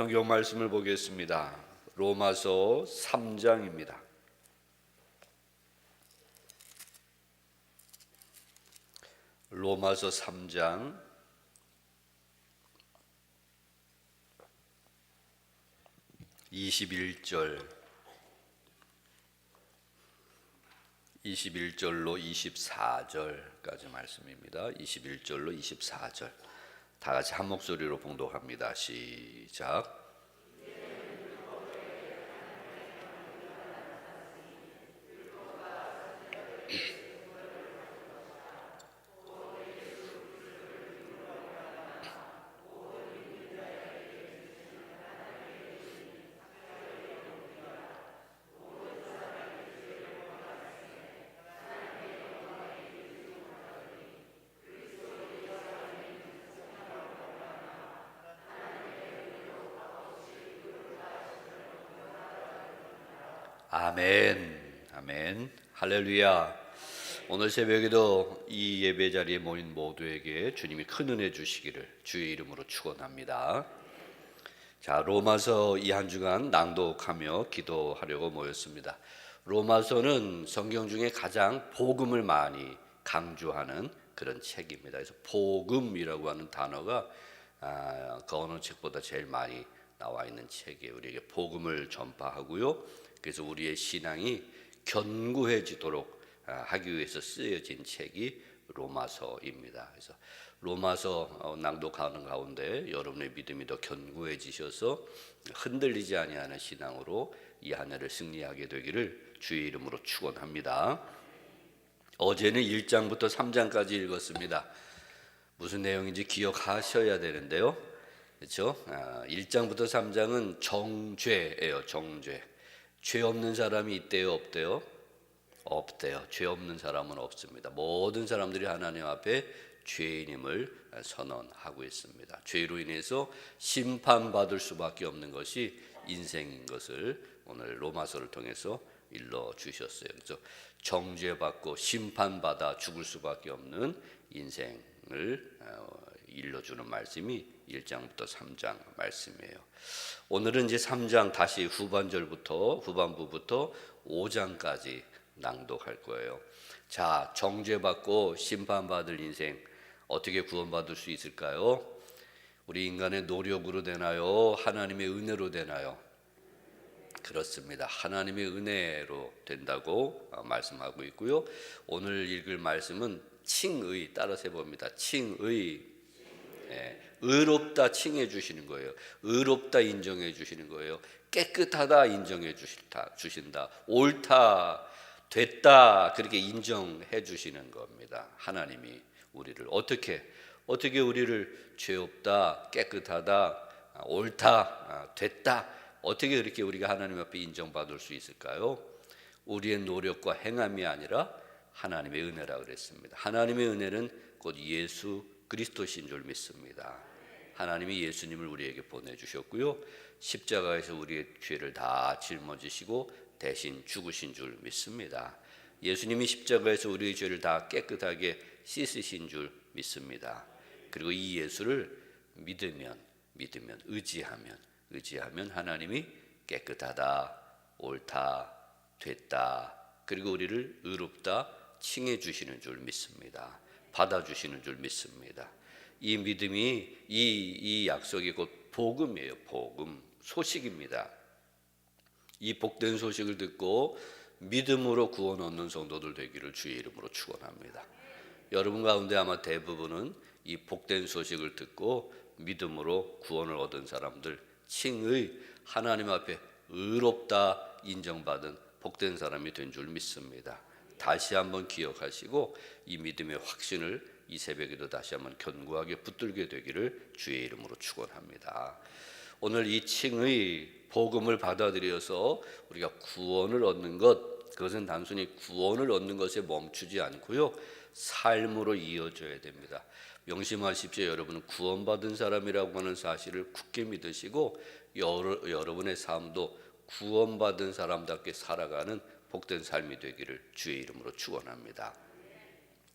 성경 말씀을 보겠습니다. 로마서 3장입니다. 로마서 3장 21절 21절로 24절까지 말씀입니다. 21절로 24절. 다 같이 한 목소리로 봉독합니다. 시작. 아멘. 아멘. 할렐루야. 오늘 새벽에도 이 예배 자리에 모인 모두에게 주님이 큰 은혜 주시기를 주의 이름으로 축원합니다. 자, 로마서 이 한 주간 낭독하며 기도하려고 모였습니다. 로마서는 성경 중에 가장 복음을 많이 강조하는 그런 책입니다. 그래서 복음이라고 하는 단어가 아, 그 어느 책보다 제일 많이 나와 있는 책이에요. 우리에게 복음을 전파하고요. 그래서 우리의 신앙이 견고해지도록 아, 하기 위해서 쓰여진 책이 로마서입니다. 그래서 로마서 어, 낭독하는 가운데 여러분의 믿음이 더 견고해지셔서 흔들리지 아니하는 신앙으로 이 한 해를 승리하게 되기를 주의 이름으로 축원합니다. 어제는 1장부터 3장까지 읽었습니다. 무슨 내용인지 기억하셔야 되는데요. 그렇죠? 아, 1장부터 3장은 정죄예요. 정죄. 죄 없는 사람이 있대요, 없대요? 없대요. 죄 없는 사람은 없습니다. 모든 사람들이 하나님 앞에 죄인임을 선언하고 있습니다. 죄로 인해서 심판받을 수밖에 없는 것이 인생인 것을 오늘 로마서를 통해서 일러 주셨어요. 그래서 정죄받고 심판받아 죽을 수밖에 없는 인생을 어, 일러 주는 말씀이 1장부터 3장 말씀이에요. 오늘은 이제 3장 다시 후반절부터 후반부부터 5장까지 낭독할 거예요. 자, 정죄받고 심판받을 인생 어떻게 구원받을 수 있을까요? 우리 인간의 노력으로 되나요? 하나님의 은혜로 되나요? 그렇습니다. 하나님의 은혜로 된다고 어, 말씀하고 있고요. 오늘 읽을 말씀은 칭의 따라서 해봅니다. 칭의 예, 의 롭다 칭해 주시는 거예요. 의롭다 인정해 주시는 거예요. 깨끗하다 인정해 주신다. 옳다 됐다 그렇게 인정해 주시는 겁니다. 하나님이 우리를 어떻게 어떻게 우리를 죄 없다 깨끗하다 옳다 아, 됐다 어떻게 그렇게 우리가 하나님 앞에 인정받을 수 있을까요? 우리의 노력과 행함이 아니라 하나님의 은혜라 그랬습니다. 하나님의 은혜는 곧 예수 그리스도신 줄 믿습니다. 하나님이 예수님을 우리에게 보내주셨고요. 십자가에서 우리의 죄를 다 짊어지시고 대신 죽으신 줄 믿습니다. 예수님이 십자가에서 우리의 죄를 다 깨끗하게 씻으신 줄 믿습니다. 그리고 이 예수를 믿으면 믿으면 의지하면 의지하면 하나님이 깨끗하다 옳다 됐다 그리고 우리를 의롭다 칭해 주시는 줄 믿습니다. 받아 주시는 줄 믿습니다. 이 믿음이 이, 이 약속이 곧 복음이에요. 복음 소식입니다. 이 복된 소식을 듣고 믿음으로 구원 얻는 성도들 되기를 주의 이름으로 축원합니다. 여러분 가운데 아마 대부분은 이 복된 소식을 듣고 믿음으로 구원을 얻은 사람들 칭의 하나님 앞에 의롭다 인정받은 복된 사람이 된 줄 믿습니다. 다시 한번 기억하시고 이 믿음의 확신을 이 새벽에도 다시 한번 견고하게 붙들게 되기를 주의 이름으로 축원합니다. 오늘 이 칭의 복음을 받아들여서 우리가 구원을 얻는 것 그것은 단순히 구원을 얻는 것에 멈추지 않고요. 삶으로 이어져야 됩니다. 명심하십시오. 여러분은 구원받은 사람이라고 하는 사실을 굳게 믿으시고 여러, 여러분의 삶도 구원받은 사람답게 살아가는 복된 삶이 되기를 주의 이름으로 축원합니다.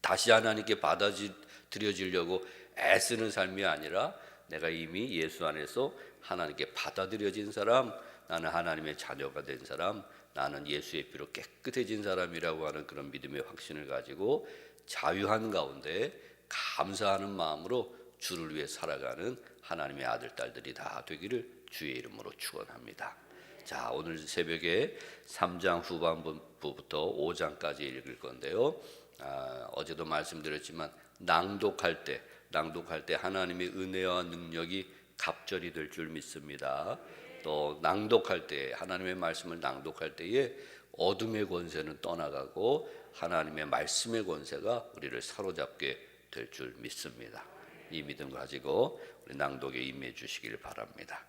다시 하나님께 받아들여지려고 애쓰는 삶이 아니라 내가 이미 예수 안에서 하나님께 받아들여진 사람, 나는 하나님의 자녀가 된 사람, 나는 예수의 피로 깨끗해진 사람이라고 하는 그런 믿음의 확신을 가지고 자유한 가운데 감사하는 마음으로 주를 위해 살아가는 하나님의 아들 딸들이 다 되기를 주의 이름으로 축원합니다. 자, 오늘 새벽에 3장 후반부부터 5장까지 읽을 건데요. 아, 어제도 말씀드렸지만 낭독할 때 낭독할 때 하나님의 은혜와 능력이 갑절이 될 줄 믿습니다. 또 낭독할 때 하나님의 말씀을 낭독할 때에 어둠의 권세는 떠나가고 하나님의 말씀의 권세가 우리를 사로잡게 될 줄 믿습니다. 이 믿음 가지고 우리 낭독에 임해 주시기를 바랍니다.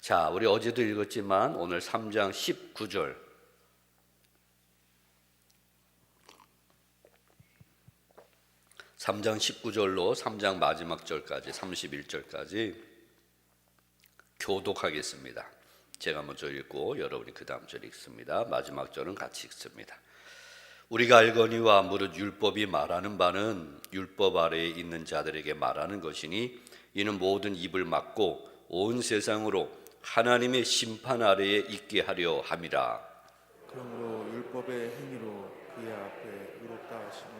자, 우리 어제도 읽었지만 오늘 3장 19절 3장 19절로 3장 마지막 절까지 31절까지 교독하겠습니다. 제가 먼저 읽고 여러분이 그 다음 절 읽습니다. 마지막 절은 같이 읽습니다. 우리가 알거니와 무릇 율법이 말하는 바는 율법 아래에 있는 자들에게 말하는 것이니 이는 모든 입을 막고 온 세상으로 하나님의 심판 아래에 있게 하려 함이라. 그러므로 율법의 행위로 그의 앞에 의롭다 없나니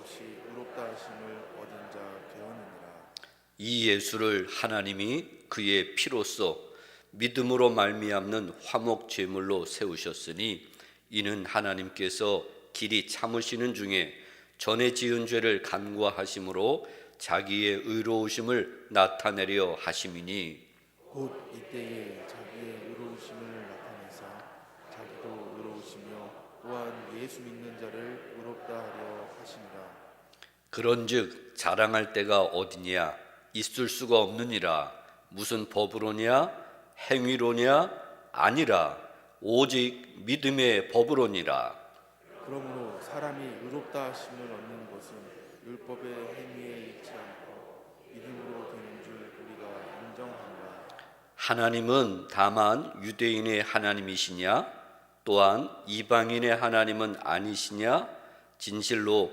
없이 의롭다 하심을 얻은 자 되었느니라. 이 예수를 하나님이 그의 피로써 믿음으로 말미암는 화목 제물로 세우셨으니 이는 하나님께서 길이 참으시는 중에 전에 지은 죄를 간과하심으로 자기의 의로우심을 나타내려 하심이니. 곧 이때에 자기의 의로우심을 나타내사 자기도 의로우시며 또한 예수 믿는 자를 의롭다 하려 하시니라 그런즉 자랑할 때가 어디냐? 있을 수가 없느니라. 무슨 법으로냐? 행위로냐? 아니라 오직 믿음의 법으로니라. 그러므로 사람이 의롭다 하심을 얻는 것은 율법의 행위에 있지 않고 믿음으로 되는 줄 우리가 인정한다. 하나님은 다만 유대인의 하나님이시냐? 또한 이방인의 하나님은 아니시냐? 진실로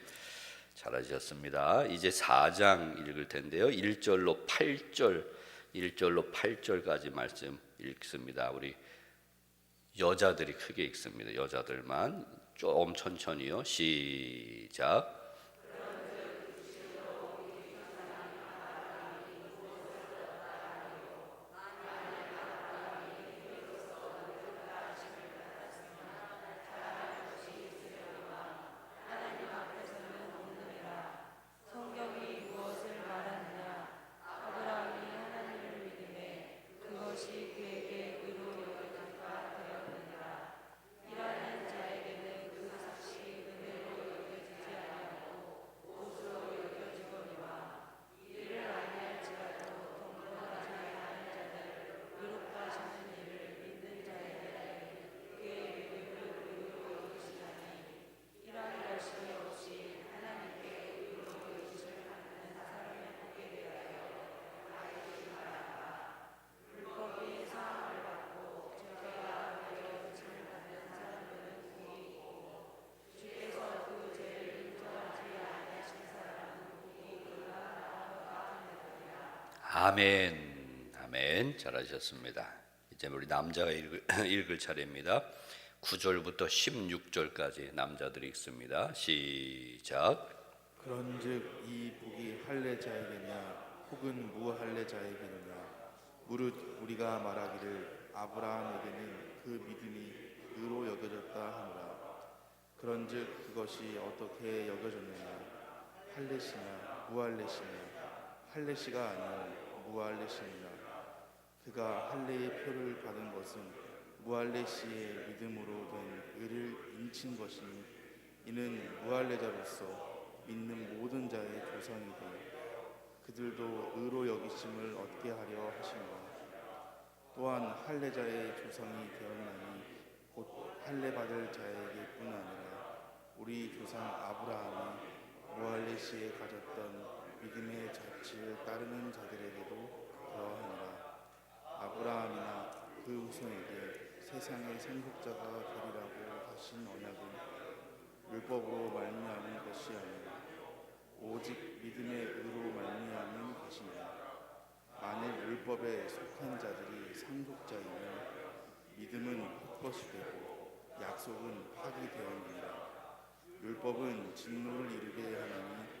잘하셨습니다. 이제 4장 읽을 텐데요. 1절로 8절 1절로 8절까지 말씀 읽습니다. 우리 여자들이 크게 읽습니다. 여자들만. 좀 천천히요. 시작 성경이 무엇을 말하느냐? 아브라함이 하나님을 믿음에 그것이 그에게 의로 여겨진바 되었느니라. 일하는 자에게는 그 삭시 은혜로 여겨지지 아니하고 옷으로 여겨지거니와 이를 아니할지라도 동거하지 않은 자들 의롭다 하시는 이를 믿는 자에게는 그의 믿음을 의로 여기시다니 이러한 열심이 없이 하나님께 의로 여기심을 받는 사람의 복에 대하여 알기 바란다. 율법이 사함을 받고 죄가 여겨짐을 받는 사람들은 복이 있고 주께서 그 죄를 인정하지 아니하신 사람은 복이 그가 나와 같으니라. 아멘, 아멘. 잘하셨습니다. 이제 우리 남자가 읽을, 읽을 차례입니다. 9절부터 16절까지 남자들이 읽습니다. 시작. 그런즉 이 복이 할례자에게냐 혹은 무할례자에게냐 무릇 우리가 말하기를 아브라함에게는 그 믿음이 의로 여겨졌다 하니라 그런즉 그것이 어떻게 여겨졌느냐 할례시냐 무할례시냐 할례시가 아니요 무할례시니라 그가 할례의 표를 받은 것은 무할례시의 믿음으로 된 의를 인친 것이니 이는 무할례자로서 믿는 모든 자의 조상이 되 그들도 의로 여기심을 얻게 하려 하시니라 또한 할례자의 조상이 되었나니 곧 할례 받을 자에게뿐 아니라 우리 조상 아브라함이 무할례 시에 가졌던 믿음의 자취를 따르는 자들에게도 그러하니라. 아브라함이나 그 후손에게 세상의 생복자가 되리라고 하신 언약은 율법으로 말미암은 것이 아니라 오직 믿음의 의로 말미암은 것이니라 만일 율법에 속한 자들이 상속자이면 믿음은 헛것이 되고 약속은 파기되었느니라. 율법은 진노를 이루게 하나니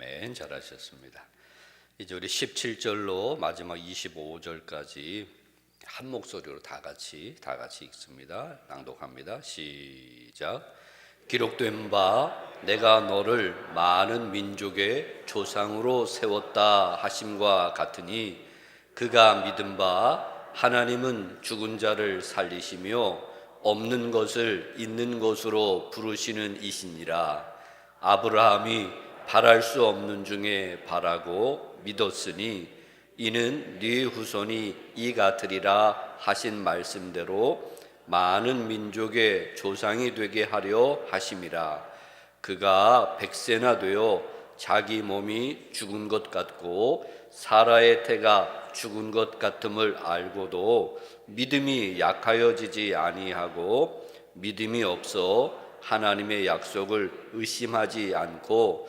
아멘. 잘하셨습니다. 이제 우리 17절로 마지막 25절까지 한 목소리로 다 같이 다 같이 읽습니다. 낭독합니다. 시작. 기록된 바 내가 너를 많은 민족의 조상으로 세웠다 하심과 같으니 그가 믿은 바 하나님은 죽은 자를 살리시며 없는 것을 있는 것으로 부르시는 이시니라 아브라함이 바랄 수 없는 중에 바라고 믿었으니 이는 네 후손이 이 같으리라 하신 말씀대로 많은 민족의 조상이 되게 하려 하심이라. 그가 백세나 되어 자기 몸이 죽은 것 같고 사라의 태가 죽은 것 같음을 알고도 믿음이 약하여지지 아니하고 믿음이 없어 하나님의 약속을 의심하지 않고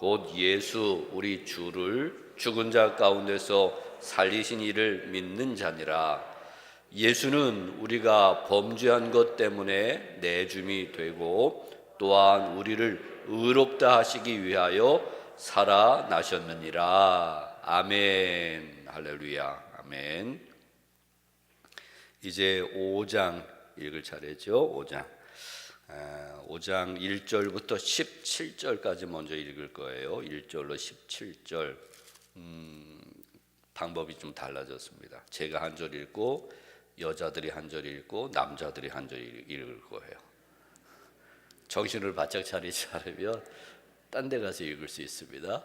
곧 예수 우리 주를 죽은 자 가운데서 살리신 이를 믿는 자니라. 예수는 우리가 범죄한 것 때문에 내줌이 되고 또한 우리를 의롭다 하시기 위하여 살아나셨느니라. 아멘. 할렐루야. 아멘. 이제 5장 읽을 차례죠. 5장 5장 1절부터 17절까지 먼저 읽을 거예요 1절로 17절 음, 방법이 좀 달라졌습니다 제가 한 절 읽고 여자들이 한 절 읽고 남자들이 한 절 읽을 거예요 정신을 바짝 차리지 않으면 딴 데 가서 읽을 수 있습니다.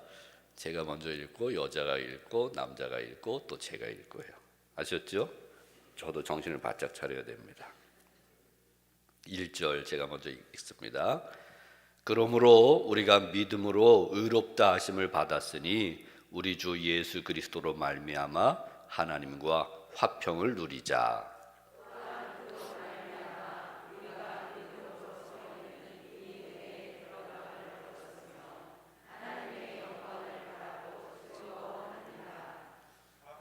제가 먼저 읽고 여자가 읽고 남자가 읽고 또 제가 거예요. 아셨죠? 저도 정신을 바짝 차려야 됩니다. 1절 제가 먼저 읽습니다. 그러므로 우리가 믿음으로 의롭다 하심을 받았으니 우리 주 예수 그리스도로 말미암아 하나님과 화평을 누리자.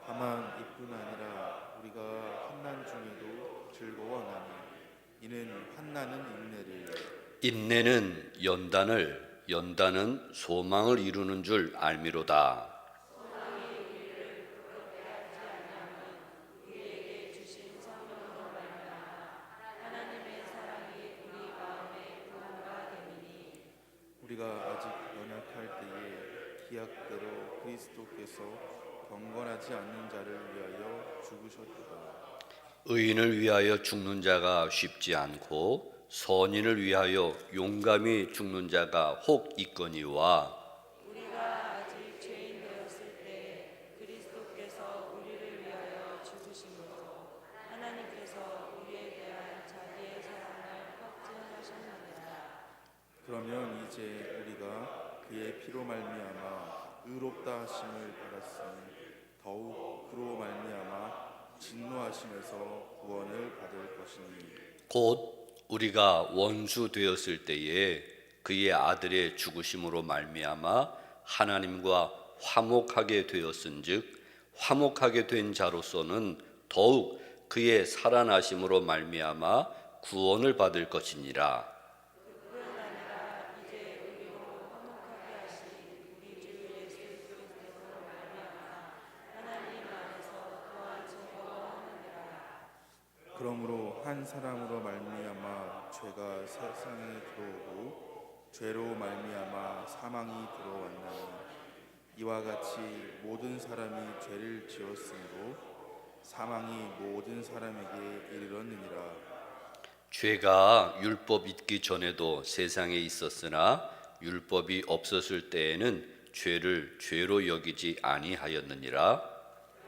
다만 이뿐 아니라 우리가 환난 중에도 즐거워하나니 이는 환난은 인내는 연단을 연단은 소망을 이루는 줄 알미로다. 우리가 아직 연약할 때에 기약대로 그리스도께서 경건하지 않는 자를 위하여 죽으셨도다. 의인을 위하여 죽는 자가 쉽지 않고 선인을 위하여 용감히 죽는 자가 혹 있거니와 우리가 아직 죄인 되었을 때 그리스도께서 우리를 위하여 죽으심으로 하나님께서 우리에 대한 자기의 사랑을 확증하셨느니라. 그러면 이제 우리가 그의 피로 말미암아 의롭다 하심을 받았으니 더욱 그로 말미암아 진노하심에서 구원을 받을 것이니 곧 우리가 원수 되었을 때에 그의 아들의 죽으심으로 말미암아 하나님과 화목하게 되었은즉 화목하게 된 자로서는 더욱 그의 살아나심으로 말미암아 구원을 받을 것이니라. 그러므로 한 사람으로 말미암아 죄가 세상에 들어오고 죄로 말미암아 사망이 들어왔나니 이와 같이 모든 사람이 죄를 지었으므로 사망이 모든 사람에게 이르렀느니라. 죄가 율법 있기 전에도 세상에 있었으나 율법이 없었을 때에는 죄를 죄로 여기지 아니하였느니라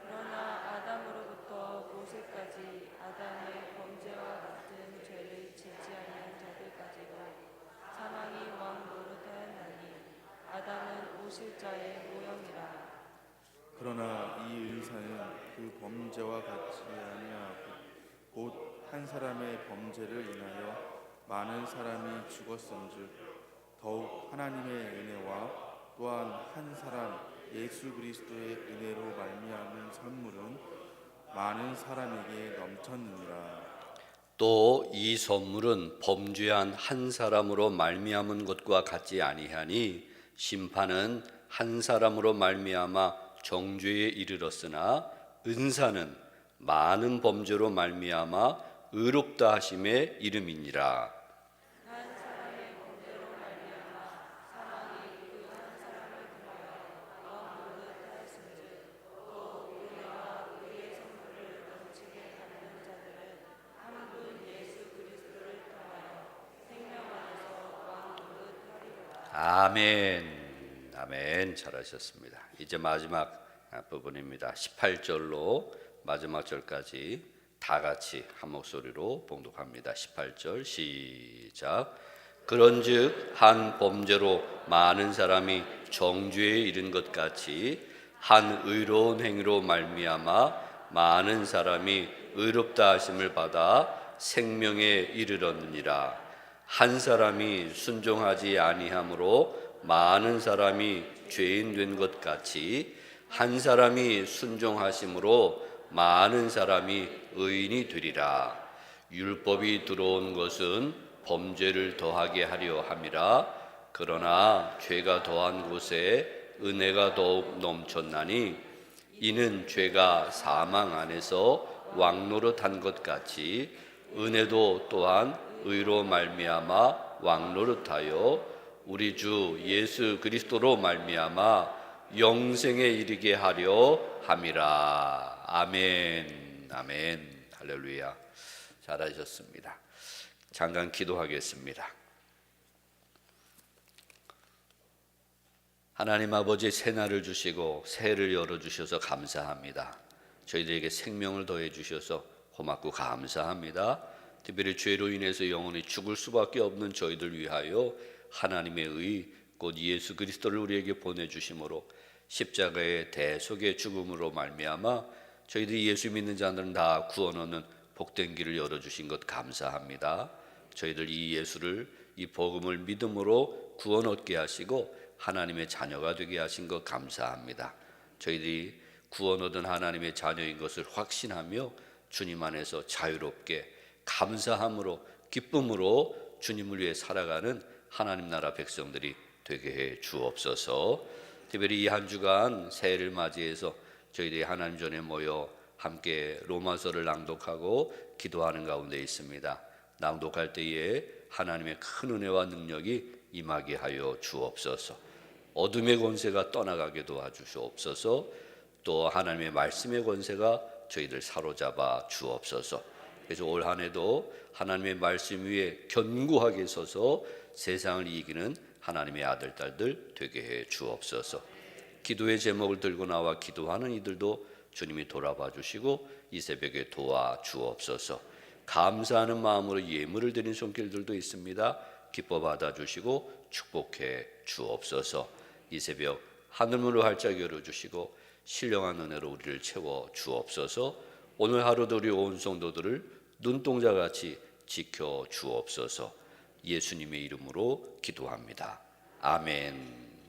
그러나 아담으로부터 모세까지 아담의 범죄와 같은 죄를 짓지 아니한 자들까지도 사망이 왕 노릇하였나니 아담은 오실자의 모형이라 그러나 이 은사는 그 범죄와 같지 아니하고 곧 한 범죄를 인하여 많은 사람이 죽었은즉 더욱 하나님의 은혜와 또한 한 사람 예수 그리스도의 은혜로 말미암은 선물은 많은 사람에게 넘쳤느니라. 또 이 선물은 범죄한 한 사람으로 말미암은 것과 같지 아니하니 심판은 한 사람으로 말미암아 정죄에 이르렀으나 은사는 많은 범죄로 말미암아 의롭다 하심의 이름이니라. 아멘. 아멘. 잘하셨습니다. 이제 마지막 부분입니다. 18절로 마지막 절까지 다 같이 한 목소리로 봉독합니다. 18절 시작. 그런즉 한 범죄로 많은 사람이 정죄에 이른 것 같이 한 의로운 행위로 말미암아 많은 사람이 의롭다 하심을 받아 생명에 이르렀느니라. 한 사람이 순종하지 아니함으로 많은 사람이 죄인 된 것 같이 한 사람이 순종하심으로 많은 사람이 의인이 되리라. 율법이 들어온 것은 범죄를 더하게 하려 함이라. 그러나 죄가 더한 곳에 은혜가 더욱 넘쳤나니 이는 죄가 사망 안에서 왕노릇한 것 같이 은혜도 또한 의로 말미암아 왕노릇하여 우리 주 예수 그리스도로 말미암아 영생에 이르게 하려 함이라 아멘 아멘 할렐루야 잘하셨습니다 잠깐 기도하겠습니다 하나님 아버지 새날을 주시고 새해를 열어 주셔서 감사합니다. 저희들에게 생명을 더해 주셔서 고맙고 감사합니다. 특별히 죄로 인해서 영원히 죽을 수밖에 없는 저희들 위하여 하나님의 의, 곧 예수 그리스도를 우리에게 보내 주심으로 십자가의 대속의 죽음으로 말미암아 저희들이 예수 믿는 자들은 다 구원 얻는 복된 길을 열어 주신 것 감사합니다. 저희들 이 예수를 이 복음을 믿음으로 구원 얻게 하시고 하나님의 자녀가 되게 하신 것 감사합니다. 저희들이 구원 얻은 하나님의 자녀인 것을 확신하며 주님 안에서 자유롭게 감사함으로 기쁨으로 주님을 위해 살아가는 하나님 나라 백성들이 되게 해 주옵소서. 특별히 이 한 주간 새해를 맞이해서 저희들이 하나님 전에 모여 함께 로마서를 낭독하고 기도하는 가운데 있습니다. 낭독할 때에 하나님의 큰 은혜와 능력이 임하게 하여 주옵소서. 어둠의 권세가 떠나가게 도와주시옵소서. 또 하나님의 말씀의 권세가 저희들 사로잡아 주옵소서. 그래서 올 한해도 하나님의 말씀 위에 견고하게 서서 세상을 이기는 하나님의 아들 딸들 되게 해 주옵소서. 기도의 제목을 들고 나와 기도하는 이들도 주님이 돌아봐 주시고 이 새벽에 도와 주옵소서. 감사하는 마음으로 예물을 드린 손길들도 있습니다. 기뻐 받아 주시고 축복해 주옵소서. 이 새벽 하늘문을 활짝 열어 주시고 신령한 은혜로 우리를 채워 주옵소서. 오늘 하루도 우리 온 성도들을 눈동자 같이 지켜 주옵소서. 예수님의 이름으로 기도합니다. 아멘.